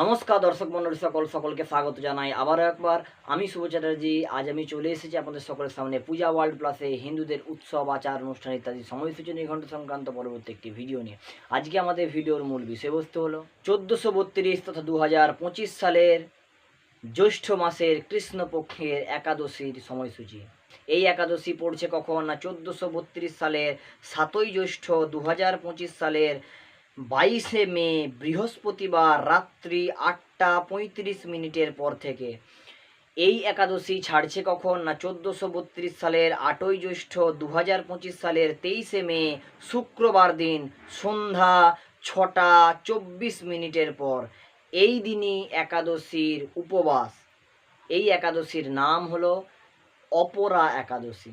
নমস্কার দর্শক মন্ডলী, সকল, সকলকে স্বাগত জানাই আবারও একবার। আমি শুভ চ্যাটার্জি, আজ আমি চলে এসেছি আপনাদের সকলের সামনে পূজা ওয়ার্ল্ড প্লাসে হিন্দুদের উৎসব, আচার, অনুষ্ঠান ইত্যাদি সময়সূচি নিঘণ্ট সংক্রান্ত পরবর্তী একটি ভিডিও নিয়ে। আজকে আমাদের ভিডিওর মূল বিষয়বস্তু হলো চোদ্দোশো বত্রিশ তথা দু হাজার পঁচিশ সালের জ্যৈষ্ঠ মাসের কৃষ্ণপক্ষের একাদশীর সময়সূচি। এই একাদশী পড়ছে কখন? না, চোদ্দোশো সালের সাতই জ্যৈষ্ঠ দু হাজার পঁচিশ সালের বাইশে মে, বৃহস্পতিবার রাত্রি আটটা পঁয়ত্রিশ মিনিটের পর থেকে। এই একাদশী ছাড়ছে কখন? না চোদ্দোশো বত্রিশ সালের আটই জ্যৈষ্ঠ দু হাজার পঁচিশ সালের তেইশে মে, শুক্রবার দিন, সন্ধ্যা ছটা চব্বিশ মিনিটের পর। এই দিনই একাদশীর উপবাস। এই একাদশীর নাম হলো অপরা একাদশী।